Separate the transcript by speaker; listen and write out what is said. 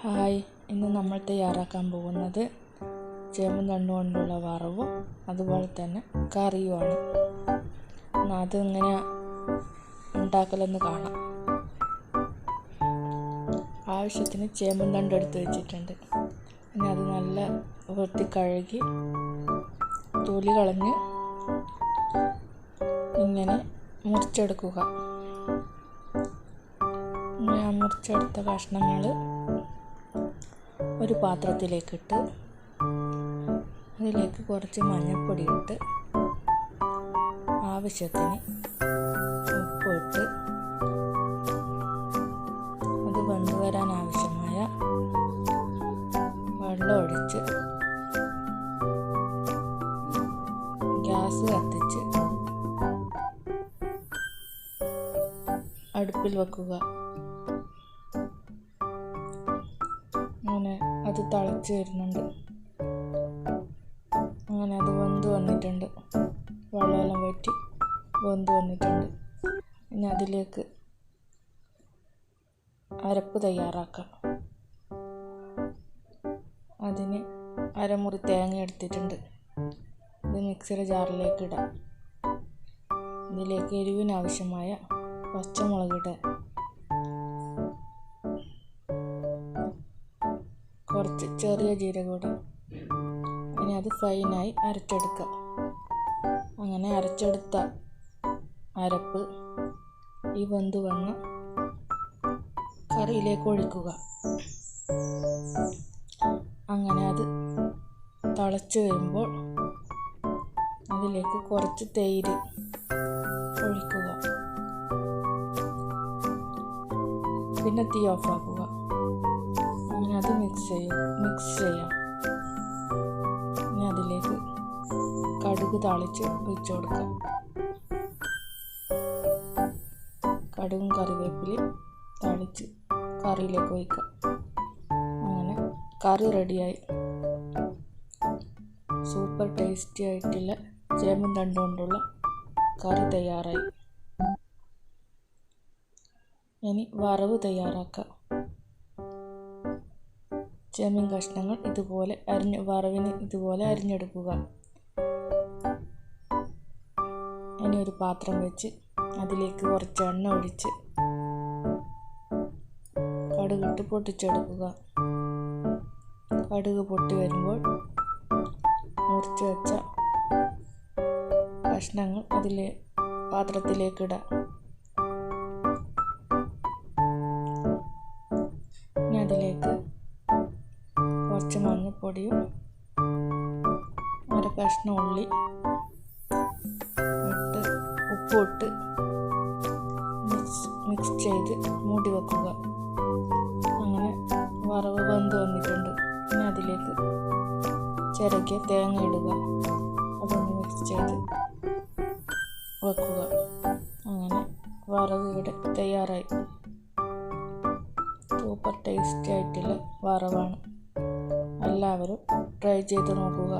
Speaker 1: Hi ഇന്ന് നമ്മൾ തയ്യാറാക്കാൻ പോകുന്നത് ചേമ്പും കൊണ്ടുള്ള വറവും അതുപോലെ തന്നെ കറിയുമാണ്. എന്നാൽ അതെങ്ങനെ ഉണ്ടാക്കലെന്ന് കാണാം. ആവശ്യത്തിന് ചേമ്പും തണ്ട് എടുത്ത് വെച്ചിട്ടുണ്ട്. ഇനി അത് നല്ല വൃത്തി കഴുകി തൊലി കളഞ്ഞ് ഇങ്ങനെ മുറിച്ചെടുക്കുക. മുറിച്ചെടുത്ത കഷ്ണങ്ങൾ ഒരു പാത്രത്തിലേക്കിട്ട് അതിലേക്ക് കുറച്ച് മഞ്ഞൾപ്പൊടി ഇട്ട് ആവശ്യത്തിന് ഉപ്പിട്ട് അത് വെന്ത് വരാൻ ആവശ്യമായ വെള്ളം ഒഴിച്ച് ഗ്യാസ് കത്തിച്ച് അടുപ്പിൽ വെക്കുക. അത് തിളച്ച് വരുന്നുണ്ട് അങ്ങനെ അത് വെന്ത് വന്നിട്ടുണ്ട്. വെള്ളമെല്ലാം വറ്റി വെന്ത് വന്നിട്ടുണ്ട്. ഇനി അതിലേക്ക് അരപ്പ് തയ്യാറാക്കാം. അതിന് അരമുറി തേങ്ങ എടുത്തിട്ടുണ്ട്. ഇത് മിക്സിയുടെ ജാറിലേക്ക് ഇടാം. ഇതിലേക്ക് എരിവിനാവശ്യമായ പച്ചമുളക് ഇടാം. കുറച്ച് ചെറിയ ജീരകം ഇനി അത് ഫൈനായി അരച്ചെടുക്കുക. അങ്ങനെ അരച്ചെടുത്ത അരപ്പ് ഈ വെന്ത് വന്ന് കറിയിലേക്ക് ഒഴിക്കുക. അങ്ങനെ അത് തിളച്ച് വരുമ്പോൾ അതിലേക്ക് കുറച്ച് തൈര് ഒഴിക്കുക. പിന്നെ തീ ഓഫാക്കുക മിക്സ് ചെയ്യുക മിക്സ് ചെയ്യാം. ഇനി അതിലേക്ക് കടുക് താളിച്ച് ഒഴിച്ചു കൊടുക്കാം. കടുകും കറിവേപ്പിലയും താളിച്ച് കറിയിലേക്ക് ഒഴിക്കാം. അങ്ങനെ കറി റെഡിയായി. സൂപ്പർ ടേസ്റ്റി ആയിട്ടുള്ള ചേമ്പും തണ്ട് കൊണ്ടുള്ള കറി തയ്യാറായി. ഇനി വറവ് തയ്യാറാക്കാം. ചെമ്മീൻ കഷ്ണങ്ങൾ ഇതുപോലെ അരിഞ്ഞ് വറവിന് ഇതുപോലെ അരിഞ്ഞെടുക്കുക. ഇനി ഒരു പാത്രം വെച്ച് അതിലേക്ക് കുറച്ച് എണ്ണ ഒഴിച്ച് കടുകിട്ട് പൊട്ടിച്ചെടുക്കുക. കടുക് പൊട്ടി വരുമ്പോൾ മുറിച്ച് വെച്ച കഷ്ണങ്ങൾ അതിലെ പാത്രത്തിലേക്ക് കുറച്ച് മഞ്ഞൾപ്പൊടിയും അര കഷ്ണം ഉള്ളി ഇട്ട് ഉപ്പിട്ട് മിക്സ് മിക്സ് ചെയ്ത് മൂടി വെക്കുക. അങ്ങനെ വറവ് വെന്ത് വന്നിട്ടുണ്ട്. പിന്നെ അതിലേക്ക് ചിരകിയ തേങ്ങ ഇടുക. അതൊന്ന് മിക്സ് ചെയ്ത് വെക്കുക. അങ്ങനെ വറവ് ഇവിടെ തയ്യാറായി. സൂപ്പർ ടേസ്റ്റി ആയിട്ടുള്ള വറവാണ്. എല്ലാവരും ട്രൈ ചെയ്ത് നോക്കുക.